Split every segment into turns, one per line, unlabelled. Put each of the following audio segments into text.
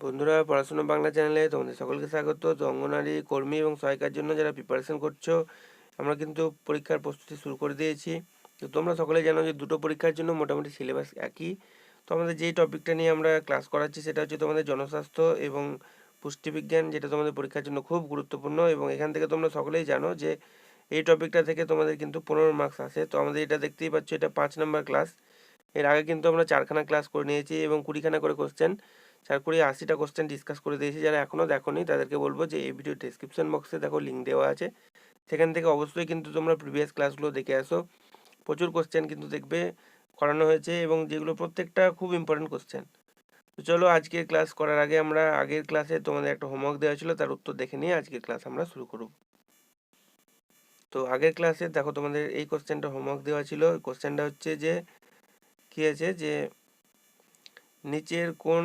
বন্ধুরা, পড়াশোনা বাংলা চ্যানেলে তোমাদের সকলকে স্বাগত। তো অঙ্গনারী কর্মী এবং সহায়িকার জন্য যারা প্রিপারেশন করছ, আমরা কিন্তু পরীক্ষার প্রস্তুতি শুরু করে দিয়েছি। তো তোমরা সকলে জানো যে দুটো পরীক্ষার জন্য মোটামুটি সিলেবাস একই। তো আমাদের যেই টপিকটা নিয়ে আমরা ক্লাস করাচ্ছি, সেটা হচ্ছে তোমাদের জনস্বাস্থ্য এবং পুষ্টিবিজ্ঞান, যেটা তোমাদের পরীক্ষার জন্য খুব গুরুত্বপূর্ণ। এবং এখান থেকে তোমরা সকলেই জানো যে এই টপিকটা থেকে তোমাদের কিন্তু পনেরো মার্কস আসে। তো আমাদের এটা দেখতেই পাচ্ছ, এটা পাঁচ নম্বর ক্লাস এর আগে কিন্তু আমরা চারখানা ক্লাস করে নিয়েছি এবং কুড়িখানা করে কোশ্চেন চার কুড়ি আশিটা কোশ্চেন ডিসকাস করে দিয়েছি। যারা এখনও দেখোনি, তাদেরকে বলব যে এই ভিডিও ডিসক্রিপশন বক্সে দেখো লিঙ্ক দেওয়া আছে। সেখান থেকে অবশ্যই কিন্তু তোমরা প্রিভিয়াস ক্লাসগুলো দেখে আসো। প্রচুর কোশ্চেন কিন্তু দেখবে, করানো হয়েছে এবং যেগুলো প্রত্যেকটা খুব ইম্পর্টেন্ট কোশ্চেন তো চলো আজকের ক্লাস করার আগে আমরা আগের ক্লাসে তোমাদের একটা হোমওয়ার্ক দেওয়া ছিল, তার উত্তর দেখে নিয়ে আজকের ক্লাস আমরা শুরু করব। তো আগের ক্লাসে দেখো তোমাদের এই কোশ্চেনটা হোমওয়ার্ক দেওয়া ছিল। কোশ্চেনটা হচ্ছে যে, কী আছে? যে নিচের কোন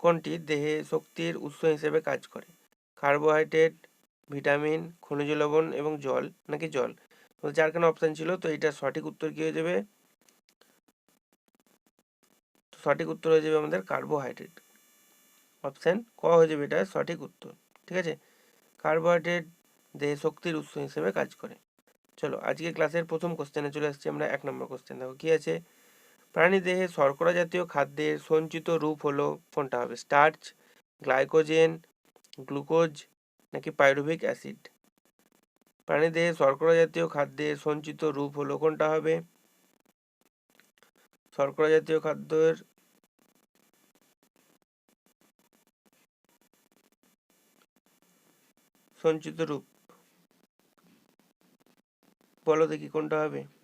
কোনটি দেহে শক্তির উৎস হিসেবে কাজ করে। কার্বোহাইড্রেট, ভিটামিন, খনিজ লবণ এবং জল, নাকি জল? তো চারখানা অপশান ছিল? তো এটা সঠিক উত্তর কী হয়ে যাবে? সঠিক উত্তর হয়ে যাবে আমাদের কার্বোহাইড্রেট। অপশান ক হয়ে যাবে এটা সঠিক উত্তর, ঠিক আছে? কার্বোহাইড্রেট দেহে শক্তির উৎস হিসেবে কাজ করে। চলো আজকে ক্লাসের প্রথম কোশ্চেনে চলে আসছি আমরা। এক নম্বর কোশ্চেন দেখো, কী আছে? প্রাণী দেহে শর্করা জাতীয় খাদ্যের সঞ্চিত রূপ হলো কোনটা হবে? স্টার্চ, গ্লাইকোজেন, গ্লুকোজ নাকি পাইরুভিক অ্যাসিড? প্রাণী দেহে শর্করা জাতীয় খাদ্যের সঞ্চিত রূপ হলো কোনটা হবে? শর্করা জাতীয় খাদ্যের সঞ্চিত রূপ। বলো দেখি কোনটা হবে?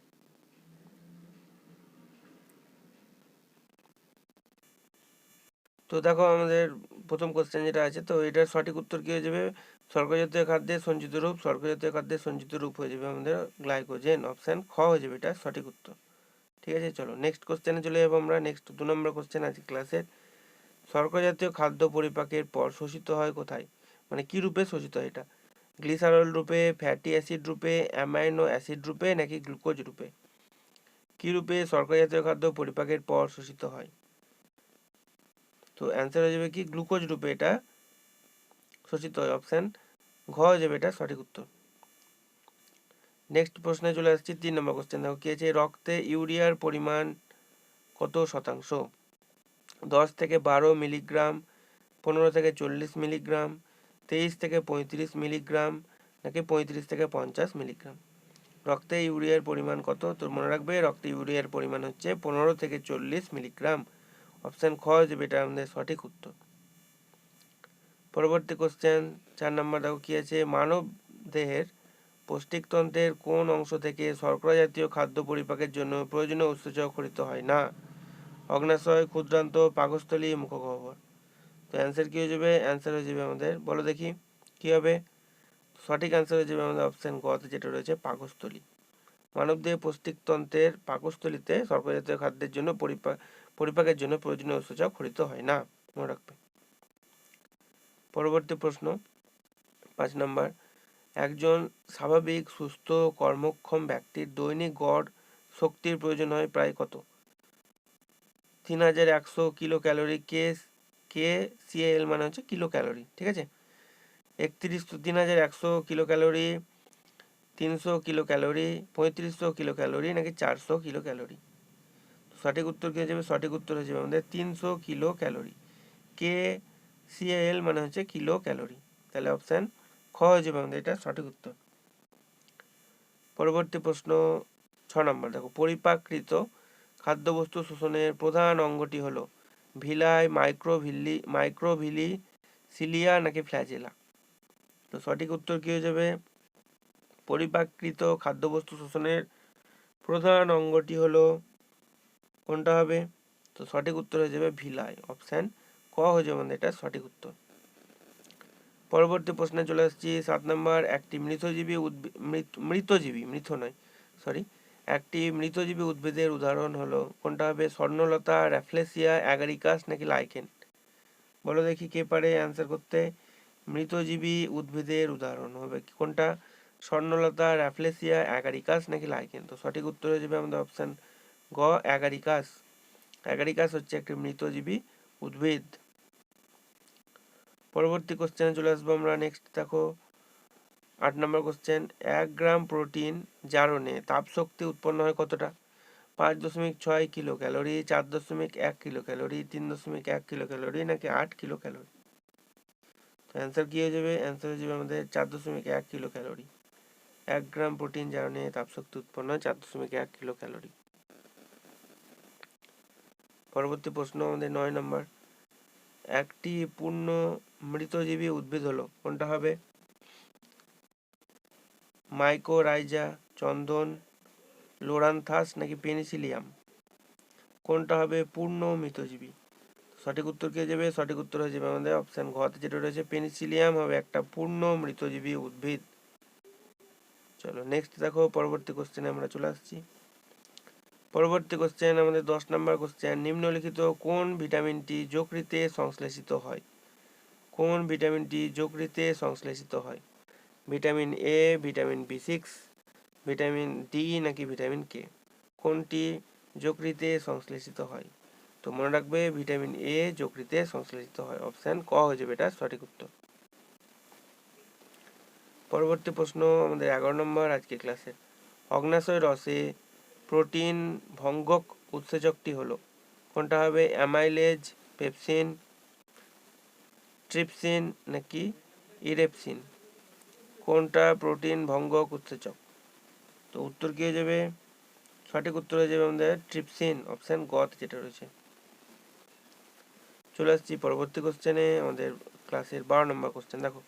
তো দেখো আমাদের প্রথম কোশ্চেন যেটা আছে, তো এটার সঠিক উত্তর কী হয়ে যাবে? স্বর্গজাতীয় খাদ্যের সঞ্চিত রূপ স্বর্গজাতীয় খাদ্যের সঞ্চিত রূপ হয়ে যাবে আমাদের গ্লাইকোজেন অপশান খ হয়ে যাবে এটা সঠিক উত্তর। ঠিক আছে, চলো নেক্সট কোশ্চেনে চলে যাব আমরা। নেক্সট দু নম্বর কোশ্চেন আছে ক্লাসের শর্করজাতীয় খাদ্য পরিপাকের পর শোষিত হয় কোথায়? মানে কি রূপে শোষিত হয় এটা? গ্লিসারল রূপে ফ্যাটি অ্যাসিড রূপে অ্যামাইনো অ্যাসিড রূপে নাকি গ্লুকোজ রূপে? কি রূপে শর্করজাতীয় খাদ্য পরিপাকের পর শোষিত হয়? তো অ্যান্সার হয়ে যাবে কি? গ্লুকোজ রূপে এটা শোষিত হয় অপশান ঘ হয়ে যাবে এটা সঠিক উত্তর। নেক্সট প্রশ্নে চলে আসছি তিন নম্বর কোশ্চেন দেখো কি আছে? রক্তে ইউরিয়ার পরিমাণ কত শতাংশ? দশ থেকে বারো মিলিগ্রাম, পনেরো থেকে চল্লিশ মিলিগ্রাম, তেইশ থেকে পঁয়ত্রিশ মিলিগ্রাম, নাকি পঁয়ত্রিশ থেকে পঞ্চাশ মিলিগ্রাম? রক্তে ইউরিয়ার পরিমাণ কত? তোর মনে রাখবে, রক্তে ইউরিয়ার পরিমাণ হচ্ছে পনেরো থেকে চল্লিশ মিলিগ্রাম। অপশান খ যে এটা আমাদের সঠিক উত্তর। পরবর্তী কোশ্চেন চার নম্বর দেখো কী আছে? মানব দেহের পৌষ্টিকতন্ত্রের কোন অংশ থেকে শর্করা জাতীয় খাদ্য পরিপাকের জন্য প্রয়োজনীয় উৎসেচক খরিত হয় না? অগ্নাশয় ক্ষুদ্রান্ত, পাকস্থলী, মুখগহ্বর। তো অ্যান্সার কী হয়ে যাবে? অ্যান্সার হয়ে যাবে আমাদের, বলো দেখি, কী হবে? সঠিক অ্যান্সার হয়ে যাবে আমাদের অপশান গতে যেটা রয়েছে, পাকস্থলী। মানবদেহ পৌষ্টিকতন্ত্রের পাকস্থলীতে শর্করা জাতীয় খাদ্যের জন্য পরিপাক পরিপাকের জন্য প্রয়োজনীয় উৎসেচক খরিত হয় না। মনে রাখবে। পরবর্তী প্রশ্ন। পাঁচ নম্বর। একজন স্বাভাবিক, সুস্থ, কর্মক্ষম ব্যক্তির দৈনিক গড় শক্তির প্রয়োজন হয় প্রায় কত? তিন হাজার একশো kilo calorie K K CL মানে হচ্ছে কিলো ক্যালোরি ঠিক আছে? একত্রিশ তিন হাজার একশো কিলো ক্যালোরি তিনশো কিলো ক্যালোরি পঁয়ত্রিশশো কিলো ক্যালোরি নাকি চারশো কিলো ক্যালোরি সঠিক উত্তর কী হয়ে যাবে সঠিক উত্তর হয়ে যাবে আমাদের তিনশো কিলো ক্যালোরি কে সিএল মানে হচ্ছে কিলো ক্যালোরি তাহলে অপশান খ হয়ে যাবে আমাদের এটা সঠিক উত্তর। পরবর্তী প্রশ্ন ছ নম্বর। দেখো, পরিপাকৃত খাদ্যবস্তু শোষণের প্রধান অঙ্গটি হলো ভিলাই, মাইক্রোভিলি মাইক্রোভিলি সিলিয়া নাকি ফ্ল্যাজেলা? তো সঠিক উত্তর কী হয়ে যাবে? পরিপাকৃত খাদ্যবস্তু শোষণের প্রধান অঙ্গটি হলো, কোনটা হবে? তো সঠিক উত্তর হয়ে যাবে ভিলাই, অপশান ক হয়ে যাবে এটা সঠিক উত্তর। পরবর্তী প্রশ্নে চলে আসছি, সাত নম্বর, একটি মৃতজীবী উদ্ভিদ মৃতজীবী, মৃত নয় সরি একটি মৃতজীবী উদ্ভিদের উদাহরণ হলো, কোনটা হবে? স্বর্ণলতা, র্যাফলেসিয়া, অ্যাগারিকাস নাকি লাইকেন? বলো দেখি কে পারে অ্যান্সার করতে। মৃতজীবী উদ্ভিদের উদাহরণ হবে কোনটা? স্বর্ণলতা র্যাফলেসিয়া অ্যাগারিকাস নাকি লাইকেন তো সঠিক উত্তর হয়ে যাবে আমাদের অপশান গ, অ্যাগারিকাস। অ্যাগারিকাস হচ্ছে একটি মৃতজীবী উদ্ভিদ। পরবর্তী কোশ্চেনে চলে আসব আমরা। নেক্সট দেখো, আট নম্বর কোশ্চেন এক গ্রাম প্রোটিন জারণে তাপশক্তি উৎপন্ন হয় কতটা? পাঁচ দশমিক ছয় কিলো ক্যালোরি চার দশমিক এক কিলো ক্যালোরি তিন দশমিক এক কিলো ক্যালোরি নাকি আট কিলো ক্যালোরি অ্যান্সার কী হয়ে যাবে? অ্যান্সার হয়ে যাবে আমাদের চার দশমিক এক কিলো ক্যালোরি এক গ্রাম প্রোটিন জারণে তাপশক্তি উৎপন্ন হয় চার দশমিক এক কিলো ক্যালোরি পরবর্তী প্রশ্ন আমাদের নয় নম্বর। একটি পূর্ণ মৃতজীবী উদ্ভিদ হলো, কোনটা হবে? মাইকোরাইজা চন্দন, লোরান্থাস নাকি পেনিসিলিয়াম? কোনটা হবে পূর্ণ মৃতজীবী? সঠিক উত্তর কে যাবে সঠিক উত্তর হয়ে যাবে আমাদের অপশান ঘতে যেটা রয়েছে, পেনিসিলিয়াম হবে একটা পূর্ণ মৃতজীবী উদ্ভিদ। চলো নেক্সট দেখো পরবর্তী কোশ্চেনে আমরা চলে আসছি। পরবর্তী কোশ্চেন আমাদের দশ নম্বর কোশ্চেন নিম্নলিখিত কোন ভিটামিনটি যকৃতে সংশ্লেষিত হয়? কোন ভিটামিনটি যকৃতে সংশ্লেষিত হয়? Vitamin A vitamin B six vitamin D নাকি ভিটামিন কে কোনটি যকৃতে সংশ্লেষিত হয়? তো মনে রাখবে ভিটামিন এ যকৃতে সংশ্লেষিত হয়। অপশান ক হয়ে যাবে এটা সঠিক উত্তর। পরবর্তী প্রশ্ন আমাদের এগারো নম্বর আজকে ক্লাসে অগ্নাশয় রসে প্রোটিন ভঙ্গক উৎসেচকটি হলো। কোনটা হবে? অ্যামাইলেজ, পেপসিন, ট্রিপসিন নাকি ইরেপসিন? কোনটা প্রোটিন ভঙ্গক উৎসেচক? তো উত্তর কি হয়ে যাবে সঠিক উত্তর হয়ে যাবে আমাদের ট্রিপসিন, অপশান গত যেটা রয়েছে। চলে আসছি পরবর্তী কোশ্চেনে আমাদের ক্লাসের বারো নম্বর কোশ্চেন দেখো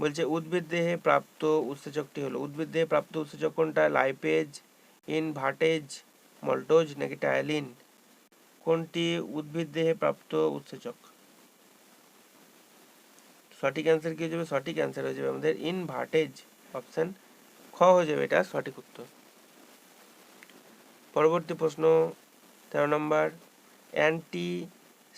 বলছে, উদ্ভিদ দেহে প্রাপ্ত উৎসেচকটি হলো উদ্ভিদ দেহে প্রাপ্ত উৎসেচক কোনটা লাইপেজ ইনভার্টেজ মল্টোজ নাকি টায়ালিন কোনটি উদ্ভিদ দেহে প্রাপ্ত উৎসেচক? সঠিক অ্যান্সার কি হয়ে যাবে? সঠিক অ্যান্সার হয়ে যাবে আমাদের ইনভার্টেজ অপশান। খ হয়ে যাবে এটা সঠিক উত্তর। পরবর্তী প্রশ্ন, তেরো number anti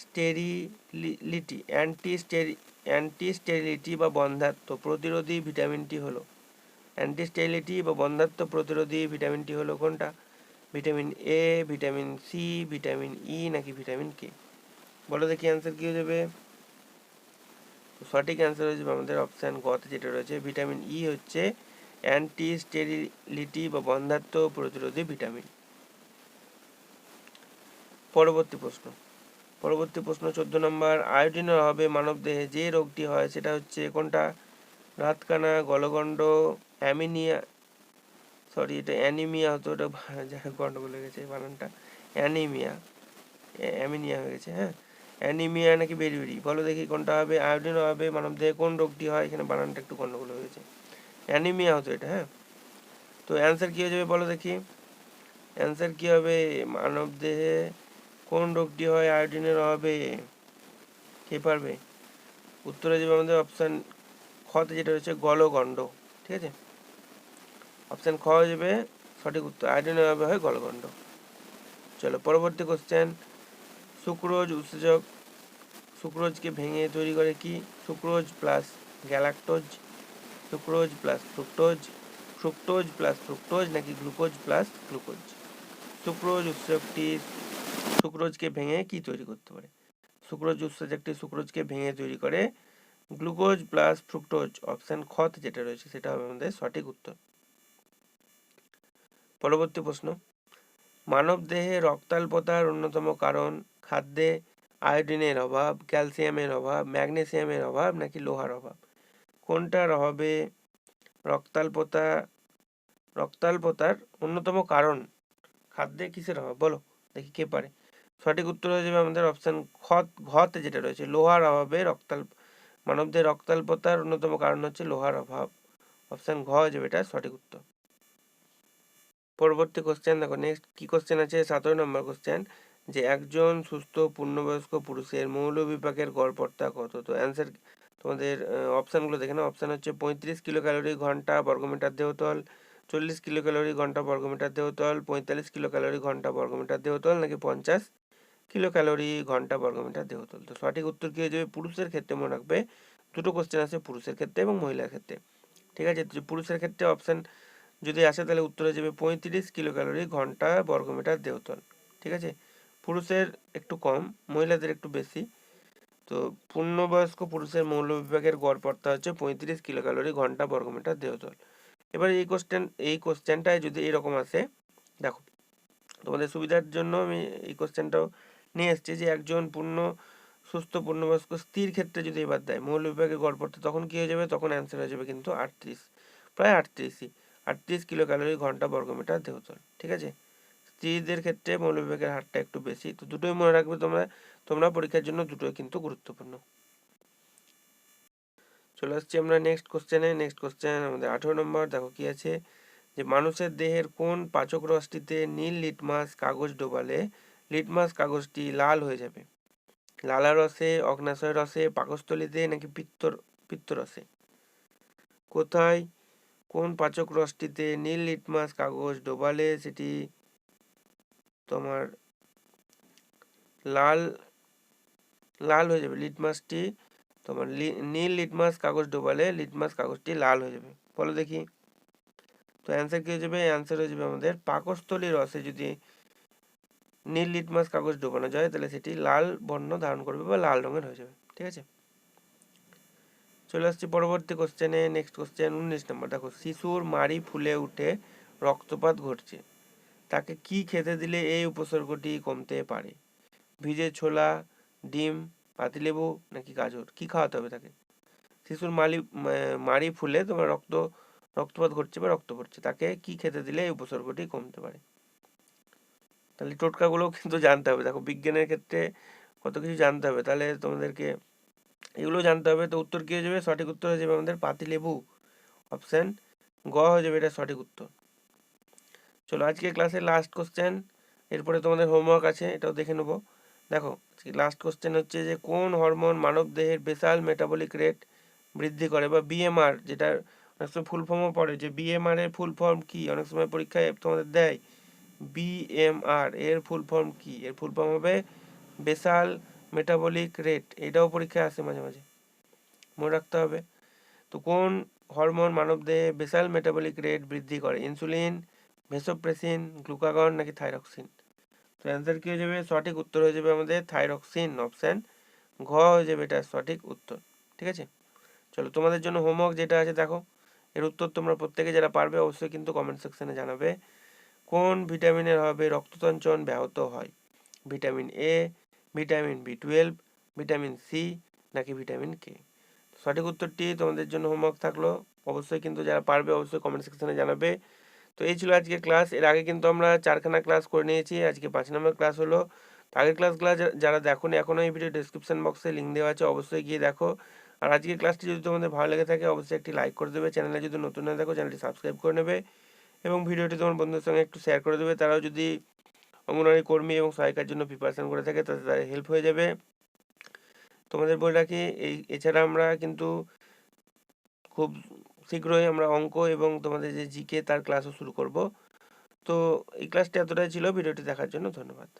sterility anti steri anti sterility বা বন্ধাত্ম প্রতিরোধী ভিটামিনটি হলো। অ্যান্টি স্টেরিলিটি বা বন্ধাত্ম প্রতিরোধী ভিটামিনটি হলো কোনটা? Vitamin A vitamin C vitamin E নাকি ভিটামিন কে বলো দেখি অ্যান্সার কী হয়ে যাবে। সঠিক অ্যান্সার হয়ে যাবে আমাদের অপশান গতে যেটা রয়েছে। ভিটামিন ই হচ্ছে অ্যান্টি স্টেরিলিটি বা বন্ধাত্ম প্রতিরোধী ভিটামিন। পরবর্তী প্রশ্ন। পরবর্তী প্রশ্ন, চোদ্দ নম্বর আয়োডিনের অভাবে মানব দেহে যে রোগটি হয়, সেটা হচ্ছে কোনটা? রাতকানা, গলগণ্ড, অ্যামিনিয়া সরি এটা অ্যানিমিয়া হতো, ওটা গন্ডগোল হয়ে গেছে বানানটা। অ্যানিমিয়া অ্যামিনিয়া হয়ে গেছে হ্যাঁ? অ্যানিমিয়া নাকি বেরিবেরি বলো দেখি কোনটা হবে আয়োডিন হবে মানব দেহে কোন রোগটি হয়, এখানে বানানটা একটু গন্ডগোল হয়ে গেছে। অ্যানিমিয়া হতো এটা হ্যাঁ? তো অ্যান্সার কী হয়ে যাবে বলো দেখি? অ্যান্সার কী হবে মানব দেহে কোন রোগটি হয়? আয়োডিনের অভাবে কে পারবে? উত্তরে যাবে আমাদের অপশান খতে যেটা রয়েছে, গলগণ্ড। ঠিক আছে? অপশান খ হয়ে যাবে সঠিক উত্তর। আয়োডিনের অভাবে হয় গলগণ্ড। চলো, পরবর্তী কোশ্চেন সুক্রোজ উৎসেচক, সুক্রোজকে ভেঙে তৈরি করে কি? Sucrose plus galactose sucrose plus fructose fructose plus fructose নাকি গ্লুকোজ প্লাস গ্লুকোজ সুক্রোজ উৎসেচকটি সুক্রোজকে ভেঙে কি তৈরি করতে পারে? সুক্রোজ উৎসেচকটি সুক্রোজকে ভেঙে তৈরি করে, গ্লুকোজ প্লাস ফ্রুক্টোজ অপশান খত যেটা রয়েছে সেটা হবে আমাদের সঠিক উত্তর। পরবর্তী প্রশ্ন, মানব দেহে রক্তাল্পতার অন্যতম কারণ খাদ্যে আয়োডিনের অভাব, ক্যালসিয়ামের অভাব, ম্যাগনেসিয়ামের অভাব নাকি লোহার অভাব? কোনটার অভাবে রক্তাল্পতা, রক্তাল্পতার অন্যতম কারণ? খাদ্যে কিসের অভাব? বলো। দেখি কে পারে। সঠিক উত্তর হয়ে যাবে আমাদের অপশান খত ঘতে যেটা রয়েছে, লোহার অভাবে রক্তাল, মানবদের রক্তাল্পতার অন্যতম কারণ হচ্ছে লোহার অভাব। অপশান ঘ হয়ে যাবে এটা সঠিক উত্তর। পরবর্তী কোশ্চেন দেখো নেক্সট কি কোশ্চেন আছে? সতেরো নম্বর কোশ্চেন যে একজন সুস্থ পূর্ণবয়স্ক পুরুষের মৌল বিপাকের গড়পড়তা কত? তো অ্যান্সার তোমাদের অপশানগুলো দেখে না অপশান হচ্ছে পঁয়ত্রিশ কিলো ক্যালোরি ঘণ্টা, বর্গমিটার দেহতল চল্লিশ কিলো ক্যালোরি ঘণ্টা বর্গমিটার দেহতল পঁয়তাল্লিশ কিলো ক্যালোরি ঘণ্টা বর্গমিটার দেহতল নাকি পঞ্চাশ কিলো ক্যালোরি ঘণ্টা বর্গমিটার দেহতল তো সঠিক উত্তর কী হয়ে যাবে? পুরুষের ক্ষেত্রে মনে রাখবে। দুটো কোশ্চেন আছে পুরুষের ক্ষেত্রে এবং মহিলার ক্ষেত্রে। ঠিক আছে? পুরুষের ক্ষেত্রে অপশান যদি আসে, তাহলে উত্তর যাবে পঁয়ত্রিশ কিলো ক্যালোরি ঘণ্টা বর্গমিটার দেহতল ঠিক আছে? পুরুষের একটু কম, মহিলাদের একটু বেশি। তো পূর্ণবয়স্ক পুরুষের মৌলবিভাগের গড় পড়তা হচ্ছে পঁয়ত্রিশ কিলো ক্যালোরি ঘণ্টা বর্গমিটার দেহতল এবার এই কোশ্চেন এই কোশ্চেনটায় যদি এরকম আসে, দেখো, তোমাদের সুবিধার জন্য আমি এই কোশ্চেনটাও নিয়ে এসেছি যে একজন পূর্ণ, সুস্থ, পূর্ণবয়স্ক স্থির ক্ষেত্রে যদি এবার দেয়, মৌল বিভাগে গড় পড়তে তখন কী হয়ে যাবে? তখন অ্যান্সার হয়ে যাবে কিন্তু আটত্রিশ, প্রায় আটত্রিশই আটত্রিশ কিলো ক্যালোরি ঘণ্টা বর্গমিটার দেহতল ঠিক আছে? স্ত্রীদের ক্ষেত্রে মৌল বিভাগের হারটা একটু বেশি, তো দুটোই মনে রাখবে তোমরা তোমরা পরীক্ষার জন্য দুটোই কিন্তু গুরুত্বপূর্ণ। চলে আসছি আমরা নেক্সট কোশ্চেনে নেক্সট কোশ্চেন আমাদের আঠেরো নম্বর দেখো কি আছে? যে মানুষের দেহের কোন পাচক রসটিতে নীল লিটমাস কাগজ ডোবালে, লিটমাস কাগজটি লাল হয়ে যাবে? লালা রসে, অগ্নাশয় রসে, পাকস্থলিতে নাকি পিত্তর, পিত্তরসে? কোথায়, কোন পাচক রসটিতে নীল লিটমাস কাগজ ডোবালে, সেটি তোমার লাল লাল হয়ে যাবে। লিটমাসটি তোমার নীল লিটমাস কাগজ ডোবালে লিটমাস কাগজটি লাল হয়ে যাবে। বলো দেখি। তো অ্যান্সার কী হয়ে যাবে? অ্যান্সার হয়ে যাবে আমাদের পাকস্থলী রসে যদি নীল লিটমাস কাগজ ডোবানো যায়, তাহলে সেটি লাল বর্ণ ধারণ করবে বা লাল রঙের হয়ে যাবে। ঠিক আছে? চলে আসছি পরবর্তী কোশ্চেনে নেক্সট কোশ্চেন উনিশ নম্বর। দেখো, শিশুর মাড়ি ফুলে উঠে রক্তপাত ঘটছে। তাকে কি খেতে দিলে এই উপসর্গটি কমতে পারে? ভিজে ছোলা, ডিম পাতিলেবু নাকি গাজর? কি খাওয়াতে হবে তাকে? শিশুর মালি মাড়ি ফুলে তোমার রক্ত, রক্তপাত ঘটছে বা রক্ত পড়ছে, তাকে কি খেতে দিলে এই উপসর্গটি কমতে পারে? তাহলে টোটকাগুলোও কিন্তু জানতে হবে। দেখো, বিজ্ঞানের ক্ষেত্রে কত কিছু জানতে হবে। তাহলে তোমাদেরকে এগুলো জানতে হবে। তো উত্তর কী হয়ে যাবে? সঠিক উত্তর হয়ে যাবে আমাদের পাতিলেবু অপশান গ হয়ে যাবে। এটা সঠিক উত্তর। চলো আজকে ক্লাসের লাস্ট কোশ্চেন এরপরে তোমাদের হোমওয়ার্ক আছে, এটাও দেখে নেব। দেখো লাস্ট কোশ্চেন হচ্ছে যে, কোন হরমোন মানব দেহের বেসাল মেটাবলিক রেট বৃদ্ধি করে? বা বিএমআর যেটা অনেক সময় ফুল ফর্মও পড়ে, যে বিএমআর এর ফুল ফর্ম কি? অনেক সময় পরীক্ষায় তোমাদের দেয় বিএমআর এর ফুল ফর্ম কি? এর ফুল ফর্ম হবে বেসাল মেটাবলিক রেট এটাও পরীক্ষায় আসে মাঝে মাঝে। মনে রাখতে হবে। তো কোন হরমোন মানবদেহে বেসাল মেটাবলিক রেট বৃদ্ধি করে? ইনসুলিন ভেসোপ্রেসিন গ্লুকাগন নাকি থাইরক্সিন তো অ্যান্সার কী হয়ে যাবে? সঠিক উত্তর হয়ে যাবে আমাদের থাইরক্সিন অপশান ঘ হয়ে যাবে এটা সঠিক উত্তর। ঠিক আছে? চলো, তোমাদের জন্য হোমওয়ার্ক যেটা আছে দেখো। এর উত্তর তোমরা প্রত্যেকে যারা পারবে অবশ্যই কিন্তু কমেন্ট সেকশনে জানাবে। কোন ভিটামিনের অভাবে রক্ততঞ্চন ব্যাহত হয়। Vitamin A vitamin B twelve vitamin C নাকি ভিটামিন কে সঠিক উত্তরটি তোমাদের জন্য হোমওয়ার্ক থাকল। অবশ্যই কিন্তু যারা পারবে অবশ্যই কমেন্ট সেকশনে জানাবে। তো এই ছিল আজকে ক্লাস। এর আগে কিন্তু আমরা চারখানা ক্লাস করে নিয়েছি, আজকে পাঁচ নম্বর ক্লাস হলো। তো আগের ক্লাসগুলো যারা দেখো এখনও এই ভিডিও ডিসক্রিপশন বক্সে লিঙ্ক দেওয়া আছে, অবশ্যই গিয়ে দেখো। আর আজকের ক্লাসটি যদি তোমাদের ভালো লেগে থাকে, অবশ্যই একটি লাইক করে দেবে। চ্যানেলে যদি নতুন না দেখো চ্যানেলটি সাবস্ক্রাইব করে নেবে। এবং ভিডিওটি তোমার বন্ধুদের সঙ্গে একটু শেয়ার করে দেবে। তারাও যদি অঙ্গনওয়াড়ি কর্মী এবং সহায়িকার জন্য প্রিপারেশান করে থাকে, তাতে তাদের হেল্প হয়ে যাবে। তোমাদের বলে রাখি, এই এছাড়া আমরা কিন্তু খুব শীঘ্রই আমরা অঙ্ক এবং তোমাদের যে জিকে তার ক্লাসও শুরু করব। তো এই ক্লাসটি এতটাই ছিল। ভিডিওটি দেখার জন্য ধন্যবাদ।